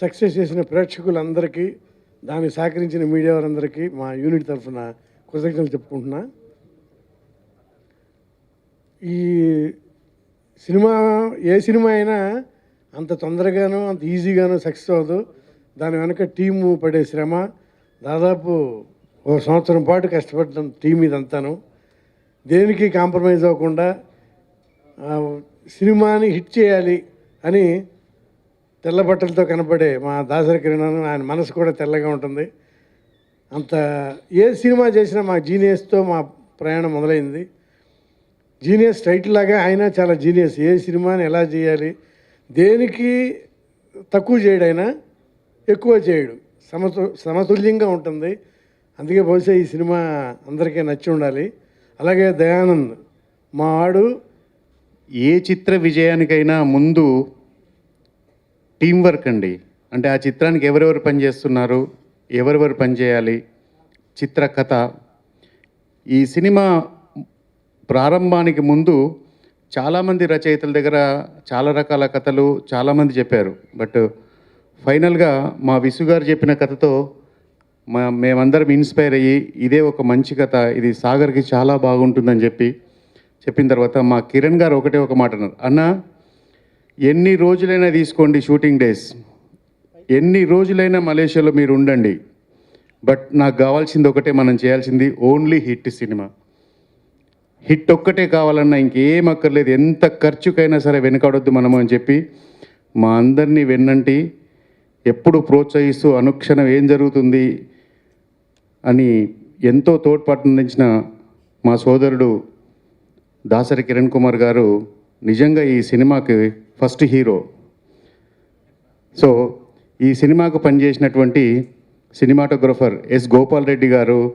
Success చేసిన ప్రేక్షకులందరికీ దాన్ని సహకరించిన మీడియా వారందరికీ మా యూనిట్ తరఫున కృతజ్ఞతలు చెప్పుకుంటున్నా. ఈ సినిమా ఏ సినిమా అయినా అంత తొందరగానో అంత ఈజీగానో సక్సెస్ అవ్వదు. దాని వెనక టీము పడే శ్రమ దాదాపు ఓ సంవత్సరం పాటు కష్టపడడం టీం ఇదంతాను. దేనికి కాంప్రమైజ్ అవ్వకుండా సినిమాని హిట్ చేయాలి అని తెల్ల బట్టలతో కనపడే మా దాసరి కిరణ్ ఆయన మనసు కూడా తెల్లగా ఉంటుంది. అంత ఏ సినిమా చేసినా మా జీనియస్తో మా ప్రయాణం మొదలైంది. జీనియస్ టైటిల్ లాగా ఆయన చాలా జీనియస్. ఏ సినిమాని ఎలా చేయాలి దేనికి తక్కువ చేయడు ఆయన ఎక్కువ చేయడు. సమతు సమతుల్యంగా ఉంటుంది. అందుకే బహుశా ఈ సినిమా అందరికీ నచ్చి ఉండాలి. అలాగే దయానంద్ మా వాడు ఏ చిత్ర విజయానికైనా ముందు టీం వర్క్ అండి. అంటే ఆ చిత్రానికి ఎవరెవరు పనిచేస్తున్నారు ఎవరెవరు పనిచేయాలి చిత్ర కథ. ఈ సినిమా ప్రారంభానికి ముందు చాలామంది రచయితల దగ్గర చాలా రకాల కథలు చాలామంది చెప్పారు. బట్ ఫైనల్గా మా విసు గారు చెప్పిన కథతో మా మేమందరం ఇన్స్పైర్ అయ్యి ఇదే ఒక మంచి కథ ఇది సాగర్కి చాలా బాగుంటుందని చెప్పి చెప్పిన తర్వాత మా కిరణ్ గారు ఒకటే ఒక మాట అన్నారు. అన్న ఎన్ని రోజులైనా తీసుకోండి షూటింగ్ డేస్. ఎన్ని రోజులైనా మలేషియాలో మీరు ఉండండి. బట్ నాకు కావాల్సింది ఒకటే మనం చేయాల్సింది ఓన్లీ హిట్ సినిమా. హిట్ ఒక్కటే కావాలన్నా ఇంకేం అక్కర్లేదు. ఎంత ఖర్చుకైనా సరే వెనుకాడొద్దు మనము అని చెప్పి మా అందరినీ వెన్నంటి ఎప్పుడు ప్రోత్సహిస్తూ అనుక్షణం ఏం జరుగుతుంది అని ఎంతో తోడ్పాటునందించిన మా సోదరుడు దాసరి కిరణ్ కుమార్ గారు నిజంగా ఈ సినిమాకి ఫస్ట్ హీరో. సో ఈ సినిమాకు పనిచేసినటువంటి సినిమాటోగ్రఫర్ ఎస్ గోపాల్ రెడ్డి గారు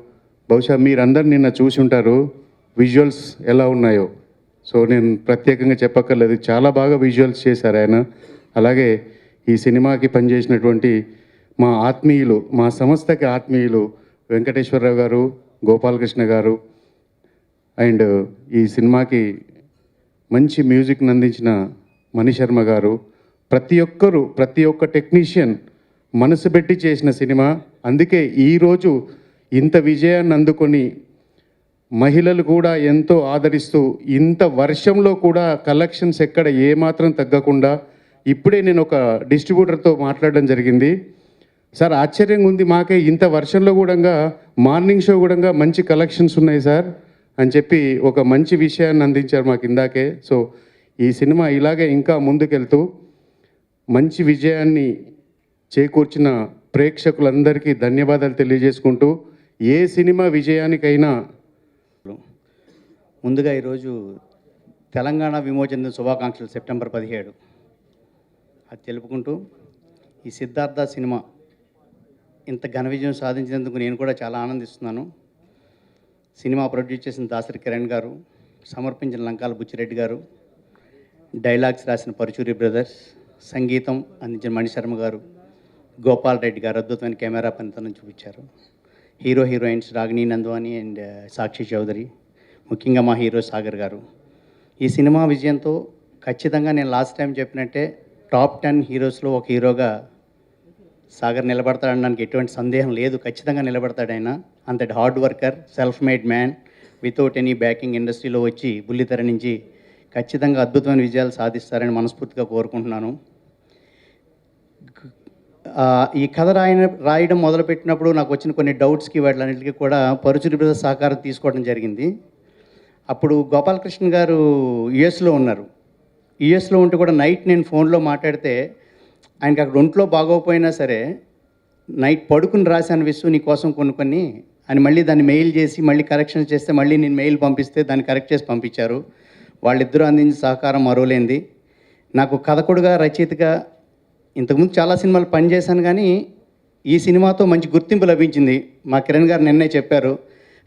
బహుశా మీరందరు నిన్న చూసి ఉంటారు విజువల్స్ ఎలా ఉన్నాయో. సో నేను ప్రత్యేకంగా చెప్పక్కర్లేదు చాలా బాగా విజువల్స్ చేశారు ఆయన. అలాగే ఈ సినిమాకి పనిచేసినటువంటి మా ఆత్మీయులు మా సంస్థకి ఆత్మీయులు వెంకటేశ్వరరావు గారు గోపాలకృష్ణ గారు అండ్ ఈ సినిమాకి మంచి మ్యూజిక్ని అందించిన మణిశర్మ గారు ప్రతి ఒక్కరు ప్రతి ఒక్క టెక్నీషియన్ మనసు పెట్టి చేసిన సినిమా. అందుకే ఈరోజు ఇంత విజయాన్ని అందుకొని మహిళలు కూడా ఎంతో ఆదరిస్తూ ఇంత వర్షంలో కూడా కలెక్షన్స్ ఎక్కడ ఏమాత్రం తగ్గకుండా ఇప్పుడే నేను ఒక డిస్ట్రిబ్యూటర్తో మాట్లాడడం జరిగింది. సార్ ఆశ్చర్యంగా ఉంది మాకే ఇంత వర్షంలో కూడా మార్నింగ్ షో కూడా మంచి కలెక్షన్స్ ఉన్నాయి సార్. అని చెప్పి ఒక మంచి విషయాన్ని అందించారు మాకు ఇందాకే. సో ఈ సినిమా ఇలాగే ఇంకా ముందుకెళ్తూ మంచి విజయాన్ని చేకూర్చిన ప్రేక్షకులందరికీ ధన్యవాదాలు తెలియజేసుకుంటూ ఏ సినిమా విజయానికైనా ముందుగా ఈరోజు తెలంగాణ విమోచన శుభాకాంక్షలు సెప్టెంబర్ పదిహేడు. అది తెలుపుకుంటూ ఈ సిద్ధార్థ సినిమా ఇంత ఘన విజయం సాధించినందుకు నేను కూడా చాలా ఆనందిస్తున్నాను. సినిమా ప్రొడ్యూస్ చేసిన దాసరి కిరణ్ గారు సమర్పించిన లంకాల బుచ్చిరెడ్డి గారు డైలాగ్స్ రాసిన పరుచూరి బ్రదర్స్ సంగీతం అందించిన మణిశర్మ గారు గోపాల్ రెడ్డి గారు అద్భుతమైన కెమెరా పనితనం చూపించారు. Hero heroines Ragini Nandwani and Sakshi Chaudhary ముఖ్యంగా మా హీరో సాగర్ గారు. ఈ సినిమా విజయంతో ఖచ్చితంగా నేను లాస్ట్ టైం చెప్పినట్టే టాప్ టెన్ హీరోస్లో ఒక హీరోగా సాగర్ నిలబడతాడనడానికి ఎటువంటి సందేహం లేదు. ఖచ్చితంగా నిలబడతాడైనా. అంతటి hard worker self made man without any backing ఇండస్ట్రీలో వచ్చి బుల్లితెర నుంచి ఖచ్చితంగా అద్భుతమైన విజయాలు సాధిస్తారని మనస్ఫూర్తిగా కోరుకుంటున్నాను. ఈ కథ రాయన రాయడం మొదలుపెట్టినప్పుడు నాకు వచ్చిన కొన్ని డౌట్స్కి వాటిలన్నిటికీ కూడా పరుచురి బ్రదర్స్ సహకారం తీసుకోవడం జరిగింది. అప్పుడు గోపాలకృష్ణ గారు యుఎస్లో ఉన్నారు. యుఎస్లో ఉంటే కూడా నైట్ నేను ఫోన్లో మాట్లాడితే ఆయనకి అక్కడ ఒంట్లో బాగోకపోయినా సరే నైట్ పడుకుని రాశాను విశ్వ నీ కోసం కొన్ని కొన్ని అని మళ్ళీ దాన్ని మెయిల్ చేసి మళ్ళీ కరెక్షన్ చేస్తే మళ్ళీ నేను మెయిల్ పంపిస్తే దాన్ని కరెక్ట్ చేసి పంపించారు. వాళ్ళిద్దరూ అందించిన సహకారం మరోలేంది. నాకు కథకుడుగా రచయితగా ఇంతకుముందు చాలా సినిమాలు పనిచేశాను కానీ ఈ సినిమాతో మంచి గుర్తింపు లభించింది. మా కిరణ్ గారు నిన్నే చెప్పారు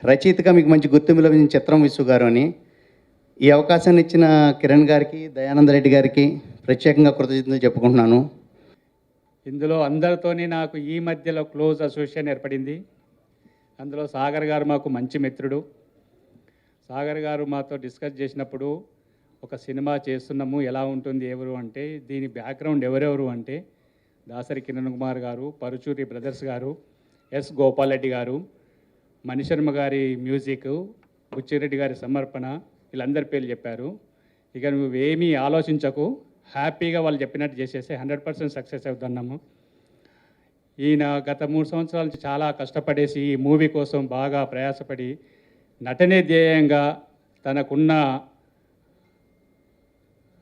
రచయితగా మీకు మంచి గుర్తింపు లభించిన చిత్రం విశ్వ గారు అని. ఈ అవకాశాన్ని ఇచ్చిన కిరణ్ గారికి దయానంద రెడ్డి గారికి ప్రత్యేకంగా కృతజ్ఞతలు చెప్పుకుంటున్నాను. ఇందులో అందరితోని నాకు ఈ మధ్యలో క్లోజ్ అసోసియేషన్ ఏర్పడింది. అందులో సాగర్ గారు మాకు మంచి మిత్రుడు. సాగర్ గారు మాతో డిస్కస్ చేసినప్పుడు ఒక సినిమా చేస్తున్నాము ఎలా ఉంటుంది ఎవరు అంటే దీని బ్యాక్గ్రౌండ్ ఎవరెవరు అంటే దాసరి కిరణ్ కుమార్ గారు పరుచూరి బ్రదర్స్ గారు ఎస్ గోపాల్ రెడ్డి గారు మణిశర్మ గారి మ్యూజిక్ బుచ్చిరెడ్డి గారి సమర్పణ వీళ్ళందరి పేర్లు చెప్పారు. ఇక నువ్వేమీ ఆలోచించకు హ్యాపీగా వాళ్ళు చెప్పినట్టు చేసేసి హండ్రెడ్ పర్సెంట్ సక్సెస్ అవుతున్నాము. ఈయన గత మూడు సంవత్సరాల నుంచి చాలా కష్టపడేసి ఈ మూవీ కోసం బాగా ప్రయాసపడి నటనే ధ్యేయంగా తనకున్న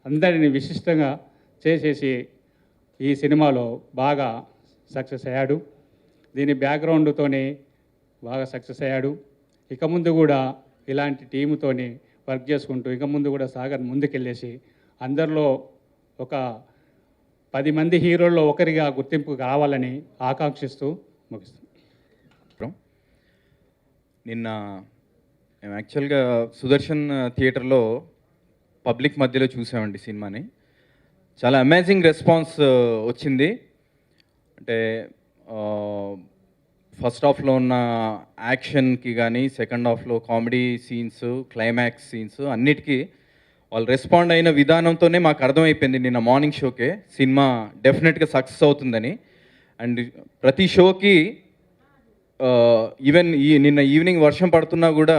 అందరిని విశిష్టంగా చేసేసి ఈ సినిమాలో బాగా సక్సెస్ అయ్యాడు. దీని బ్యాక్గ్రౌండ్తోనే బాగా సక్సెస్ అయ్యాడు. ఇక ముందు కూడా ఇలాంటి టీముతోని వర్క్ చేసుకుంటూ ఇక ముందు కూడా సాగర్ ముందుకెళ్ళేసి అందరిలో ఒక పది మంది హీరోల్లో ఒకరిగా గుర్తింపు కావాలని ఆకాంక్షిస్తూ ముగిస్తాను నిన్న మేము యాక్చువల్గా సుదర్శన్ థియేటర్లో పబ్లిక్ మధ్యలో చూసామండి సినిమాని. చాలా అమేజింగ్ రెస్పాన్స్ వచ్చింది. అంటే ఫస్ట్ హాఫ్లో ఉన్న యాక్షన్కి కానీ సెకండ్ హాఫ్లో కామెడీ సీన్స్ క్లైమాక్స్ సీన్స్ అన్నిటికీ వాళ్ళు రెస్పాండ్ అయిన విధానంతోనే మాకు అర్థమైపోయింది నిన్న మార్నింగ్ షోకే సినిమా డెఫినెట్గా సక్సెస్ అవుతుందని. అండ్ ప్రతి షోకి ఈవెన్ ఈ నిన్న ఈవినింగ్ వర్షం పడుతున్నా కూడా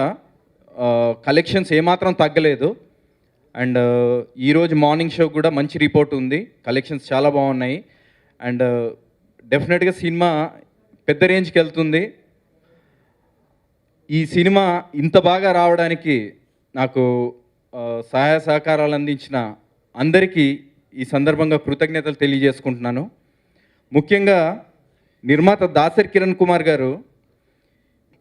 కలెక్షన్స్ ఏమాత్రం తగ్గలేదు. అండ్ ఈరోజు మార్నింగ్ షో కూడా మంచి రిపోర్ట్ ఉంది. కలెక్షన్స్ చాలా బాగున్నాయి. అండ్ డెఫినెట్గా సినిమా పెద్ద రేంజ్కి వెళ్తుంది. ఈ సినిమా ఇంత బాగా రావడానికి నాకు సహాయ సహకారాలు అందించిన అందరికీ ఈ సందర్భంగా కృతజ్ఞతలు తెలియజేసుకుంటున్నాను. ముఖ్యంగా నిర్మాత Dasari Kiran Kumar garu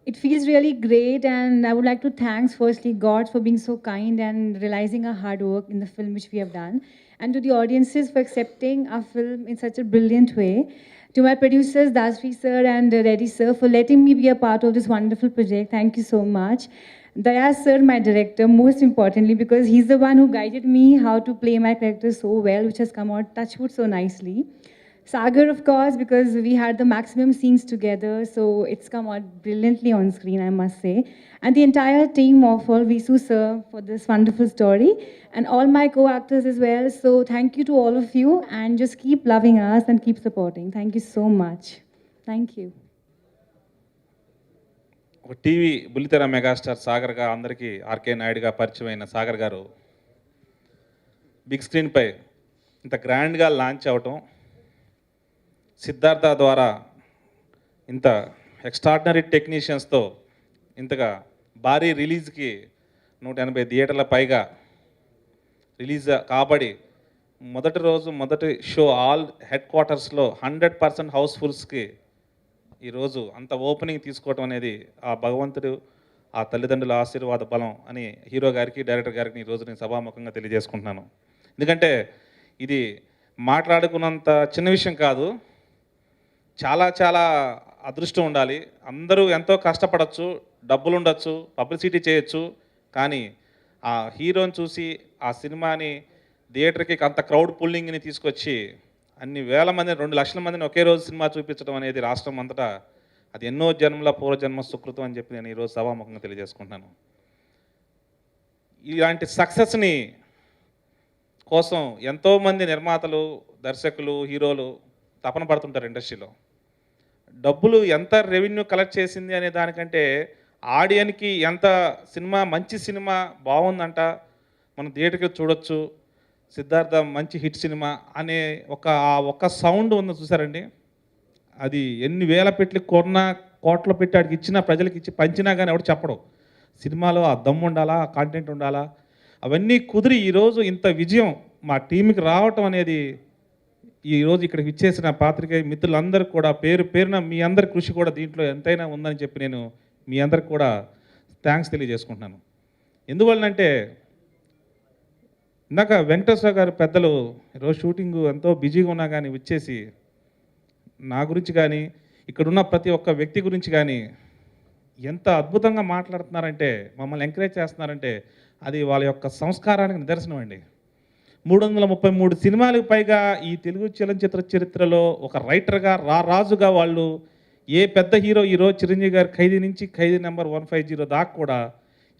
it feels really great and I would like to thanks firstly God for being so kind and realizing a hard work in the film which we have done and to the audiences for accepting a film in such a brilliant way to my producers Dasvi sir and Reddy sir for letting me be a part of this wonderful project thank you so much Dayas sir, my director, most importantly, because he's the one who guided me how to play my character so well, which has come out touchwood so nicely. Sagar, of course, because we had the maximum scenes together, so it's come out brilliantly on screen, I must say. And the entire team of all Visu sir for this wonderful story, and all my co-actors as well. So thank you to all of you, and just keep loving us and keep supporting. Thank you so much. Thank you. ఒక TV బుల్లితెర megastar సాగర్గా అందరికీ RK నాయుడుగా పరిచయం అయిన సాగర్ గారు big స్క్రీన్పై ఇంత గ్రాండ్గా లాంచ్ అవటం సిద్ధార్థ ద్వారా ఇంత ఎక్స్ట్రాడినరీ టెక్నీషియన్స్తో ఇంతగా భారీ రిలీజ్కి నూట ఎనభై థియేటర్ల పైగా రిలీజ్ కాబడి మొదటి రోజు మొదటి షో ఆల్ హెడ్ క్వార్టర్స్లో హండ్రెడ్ పర్సెంట్ హౌస్ఫుల్స్కి ఈరోజు అంత ఓపెనింగ్ తీసుకోవటం అనేది ఆ భగవంతుడు ఆ తల్లిదండ్రుల ఆశీర్వాద బలం అని హీరో గారికి డైరెక్టర్ గారికి ఈ నేను సభాముఖంగా తెలియజేసుకుంటున్నాను. ఎందుకంటే ఇది మాట్లాడుకున్నంత చిన్న విషయం కాదు. చాలా చాలా అదృష్టం ఉండాలి. అందరూ ఎంతో కష్టపడచ్చు డబ్బులు ఉండొచ్చు పబ్లిసిటీ చేయొచ్చు కానీ ఆ హీరోని చూసి ఆ సినిమాని థియేటర్కి అంత క్రౌడ్ పుల్లింగ్ని తీసుకొచ్చి అన్ని వేల మందిని రెండు లక్షల మందిని ఒకే రోజు సినిమా చూపించడం అనేది రాష్ట్రం అంతటా అది ఎన్నో జన్మల పూర్వజన్మ సుకృతం అని చెప్పి నేను ఈరోజు సభాముఖంగా తెలియజేసుకుంటున్నాను. ఇలాంటి సక్సెస్ని కోసం ఎంతోమంది నిర్మాతలు దర్శకులు హీరోలు తపన పడుతుంటారు ఇండస్ట్రీలో. డబ్బులు ఎంత రెవెన్యూ కలెక్ట్ చేసింది అనే దానికంటే ఆడియన్కి ఎంత సినిమా మంచి సినిమా బాగుందంట మనం థియేటర్కి చూడొచ్చు సిద్ధార్థ మంచి హిట్ సినిమా అనే ఒక ఒక సౌండ్ ఉంది చూసారండి? అది ఎన్ని వేల పెట్టి కొన్నా కోట్ల పెట్టి ఆడికి ఇచ్చినా ప్రజలకు ఇచ్చి పంచినా కానీ ఎవడు చెప్పడు. సినిమాలో ఆ దమ్ము ఉండాలా ఆ కాంటెంట్ ఉండాలా? అవన్నీ కుదిరి ఈరోజు ఇంత విజయం మా టీంకి రావటం అనేది ఈరోజు ఇక్కడికి ఇచ్చేసిన పాత్రికేయ మిత్రులందరూ కూడా పేరు పేరున మీ అందరి కృషి కూడా దీంట్లో ఎంతైనా ఉందని చెప్పి నేను మీ అందరికి కూడా థ్యాంక్స్ తెలియజేసుకుంటున్నాను. ఎందువలనంటే ఇందాక వెంకటేశ్వర గారు పెద్దలు ఈరోజు షూటింగ్ ఎంతో బిజీగా ఉన్నా కానీ వచ్చేసి నా గురించి కానీ ఇక్కడున్న ప్రతి ఒక్క వ్యక్తి గురించి కానీ ఎంత అద్భుతంగా మాట్లాడుతున్నారంటే మమ్మల్ని ఎంకరేజ్ చేస్తున్నారంటే అది వాళ్ళ యొక్క సంస్కారానికి నిదర్శనం అండి. మూడు వందల ముప్పై మూడు సినిమాలకు పైగా ఈ తెలుగు చలనచిత్ర చరిత్రలో ఒక రైటర్గా రా రాజుగా వాళ్ళు ఏ పెద్ద హీరో ఈరోజు చిరంజీవి గారు ఖైదీ నుంచి Khaidi number one five zero దాకా కూడా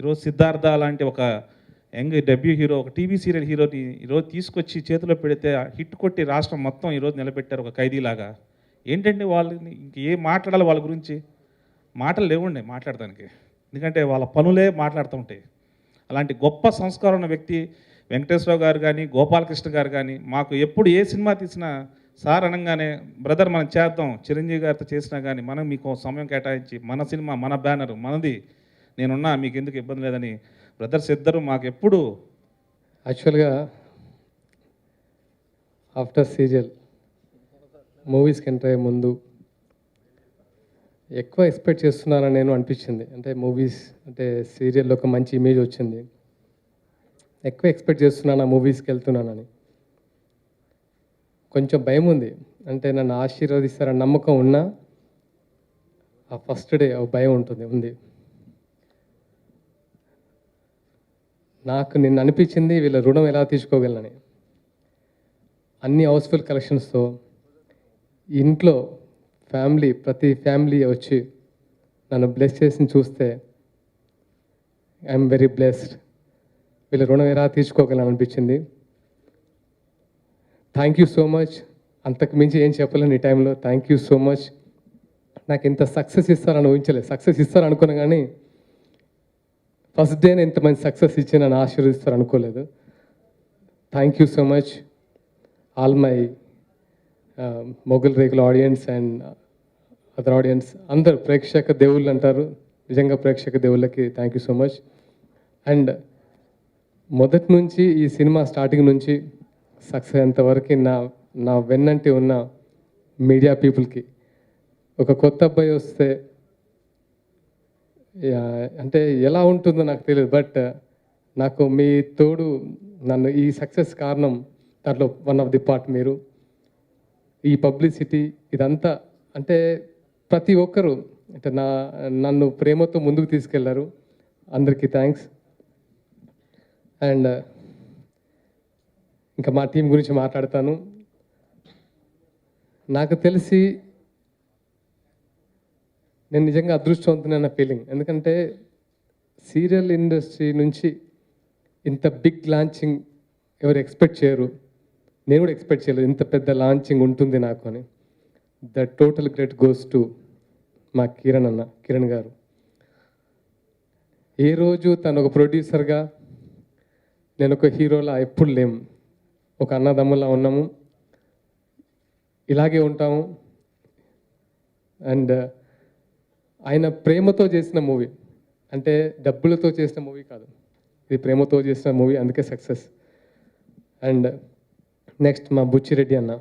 ఈరోజు సిద్ధార్థ లాంటి ఒక యంగ్ డెబ్యూ హీరో ఒక టీవీ సీరియల్ హీరోని ఈరోజు తీసుకొచ్చి చేతిలో పెడితే ఆ హిట్ కొట్టి రాష్ట్రం మొత్తం ఈరోజు నిలబెట్టారు ఒక ఖైదీలాగా. ఏంటంటే వాళ్ళని ఇంక ఏం మాట్లాడాలి వాళ్ళ గురించి? మాటలు లేవుండే మాట్లాడడానికి ఎందుకంటే వాళ్ళ పనులే మాట్లాడుతూ ఉంటాయి. అలాంటి గొప్ప సంస్కారం ఉన్న వ్యక్తి వెంకటేశ్వరరావు గారు కానీ గోపాలకృష్ణ గారు కానీ మాకు ఎప్పుడు ఏ సినిమా తీసినా సార్ అనగానే బ్రదర్ మనం చేద్దాం. చిరంజీవి గారితో చేసినా కానీ మనం మీకు సమయం కేటాయించి మన సినిమా మన బ్యానర్ మనది. నేనున్నా మీకు ఎందుకు ఇబ్బంది లేదని బ్రదర్స్ ఇద్దరు మాకు ఎప్పుడు యాక్చువల్గా ఆఫ్టర్ సీరియల్ మూవీస్కి ఎంటర్ అయ్యే ముందు ఎక్కువ ఎక్స్పెక్ట్ చేస్తున్నానని నేను అనిపించింది. అంటే మూవీస్ అంటే సీరియల్లో ఒక మంచి ఇమేజ్ వచ్చింది. ఎక్కువ ఎక్స్పెక్ట్ చేస్తున్నాను ఆ మూవీస్కి వెళ్తున్నానని. కొంచెం భయం ఉంది. అంటే నన్ను ఆశీర్వదిస్తారని నమ్మకం ఉన్నా ఆ ఫస్ట్ డే ఒక భయం ఉంటుంది ఉంది. నాకు నిన్న అనిపించింది వీళ్ళ రుణం ఎలా తీసుకోగలనని. అన్ని హౌస్ఫుల్ కలెక్షన్స్తో ఇంట్లో ఫ్యామిలీ ప్రతి ఫ్యామిలీ వచ్చి నన్ను బ్లెస్ చేసి చూస్తే ఐఎమ్ వెరీ బ్లెస్డ్. వీళ్ళ రుణం ఎలా తీసుకోగలను అనిపించింది. Thank you so much. అంతకు మించి ఏం చెప్పలేను ఈ టైంలో. Thank you so much. నాకు ఇంత సక్సెస్ ఇస్తారని ఊహించలేదు. సక్సెస్ ఇస్తారనుకున్నా కానీ ఫస్ట్ డేనే ఇంత మంచి సక్సెస్ ఇచ్చి నన్ను ఆశీర్వదిస్తారు అనుకోలేదు. Thank you so much all my Mughal రేకుల ఆడియన్స్ అండ్ అదర్ ఆడియన్స్ అందరు ప్రేక్షక దేవుళ్ళు అంటారు. నిజంగా ప్రేక్షక దేవుళ్ళకి thank you so much and మొదటి నుంచి ఈ సినిమా స్టార్టింగ్ నుంచి సక్సెస్ అయ్యేంతవరకు నా నా వెన్నంటి ఉన్న మీడియా పీపుల్కి ఒక కొత్త అబ్బాయి వస్తే అంటే ఎలా ఉంటుందో నాకు తెలియదు బట్ uh, నాకు మీ తోడు నన్ను ఈ సక్సెస్ కారణం దాంట్లో వన్ ఆఫ్ ది పార్ట్ మీరు. ఈ పబ్లిసిటీ ఇదంతా అంటే ప్రతి ఒక్కరు అంటే నా నన్ను ప్రేమతో ముందుకు తీసుకెళ్ళారు. అందరికీ థ్యాంక్స్ అండ్ uh, ఇంకా మా టీం గురించి మాట్లాడతాను. నాకు తెలిసి నేను నిజంగా అదృష్టవంతునన్న ఫీలింగ్ ఎందుకంటే సీరియల్ ఇండస్ట్రీ నుంచి ఇంత బిగ్ లాంచింగ్ ఎవరు ఎక్స్పెక్ట్ చేయరు. నేను కూడా ఎక్స్పెక్ట్ చేయలేదు ఇంత పెద్ద లాంచింగ్ ఉంటుంది నాకు అని. The total great goes to మా కిరణ్ అన్న కిరణ్ గారు. ఏ రోజు తను ఒక ప్రొడ్యూసర్గా నేను ఒక హీరోలా ఎప్పుడు లేము ఒక అన్నదమ్ములా ఉన్నాము. ఇలాగే ఉంటాము. అండ్ ఆయన ప్రేమతో చేసిన మూవీ. అంటే డబ్బులతో చేసిన మూవీ కాదు. ఇది ప్రేమతో చేసిన మూవీ అందుకే సక్సెస్. అండ్ నెక్స్ట్ మా బుచ్చిరెడ్డి అన్న.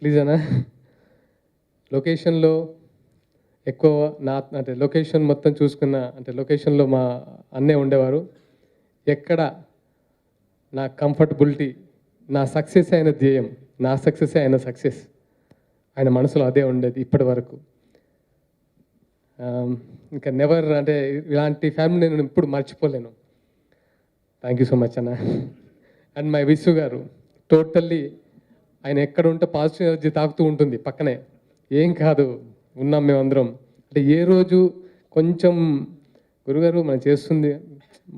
ప్లీజ్ అన్న. లొకేషన్లో ఎక్కువ నా అంటే లొకేషన్ మొత్తం చూసుకున్న అంటే లొకేషన్లో మా అన్నే ఉండేవారు. ఎక్కడ నా కంఫర్టబిలిటీ నా సక్సెస్ అయిన ధ్యేయం నా సక్సెస్ అయిన సక్సెస్. ఆయన మనసులో అదే ఉండేది ఇప్పటి వరకు. ఇంకా నెవర్ అంటే ఇలాంటి ఫ్యామిలీ నేను ఇప్పుడు మర్చిపోలేను. థ్యాంక్ యూ సో మచ్ అన్న. And my Visu garu totally ఆయన ఎక్కడ ఉంటే పాజిటివ్ ఎనర్జీ తాకుతూ ఉంటుంది పక్కనే. ఏం కాదు ఉన్నాం మేమందరం. అంటే ఏ రోజు కొంచెం గురుగారు మనం చేస్తుంది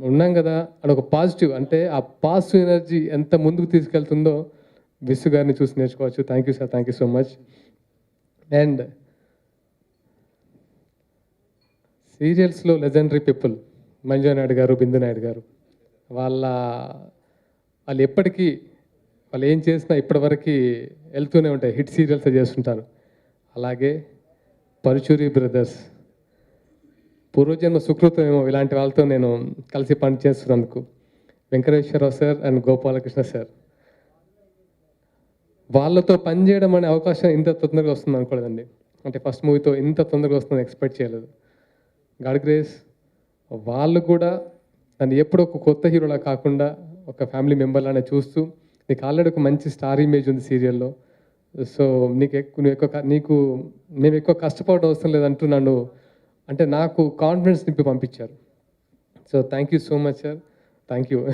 ఉన్నాం కదా అని ఒక పాజిటివ్ అంటే ఆ పాజిటివ్ ఎనర్జీ ఎంత ముందుకు తీసుకెళ్తుందో విసు గారిని చూసి నేర్చుకోవచ్చు. Thank you sir thank you so much and సీరియల్స్లో లెజెండరీ పీపుల్ మంజు నాయుడు గారు బిందు నాయుడు గారు వాళ్ళ వాళ్ళు ఎప్పటికీ వాళ్ళు ఏం చేసినా ఇప్పటివరకు వెళ్తూనే ఉంటాయి. హిట్ సీరియల్స్ చేస్తుంటారు. అలాగే పరుచూరి బ్రదర్స్ పూర్వజన్మ సుకృతం ఏమో ఇలాంటి వాళ్ళతో నేను కలిసి పని చేస్తున్నందుకు Venkateswararao sir and Gopalakrishna sir. వాళ్ళతో పనిచేయడం అనే అవకాశం ఇంత తొందరగా వస్తుంది అనుకోలేదండి. అంటే ఫస్ట్ మూవీతో ఇంత తొందరగా వస్తుందని ఎక్స్పెక్ట్ చేయలేదు. గాడ్ గ్రేస్ వాళ్ళు కూడా నన్ను ఎప్పుడు ఒక కొత్త హీరోలా కాకుండా ఒక ఫ్యామిలీ మెంబర్లానే చూస్తూ నీకు ఆల్రెడీ ఒక మంచి స్టార్ ఇమేజ్ ఉంది సీరియల్లో సో నీకు ఎక్కువ నువ్వు ఎక్కువ నీకు మేము ఎక్కువ కష్టపడడం అవసరం లేదంటూ నన్ను అంటే నాకు కాన్ఫిడెన్స్ నింపి పంపించారు. So thank you so much sir thank you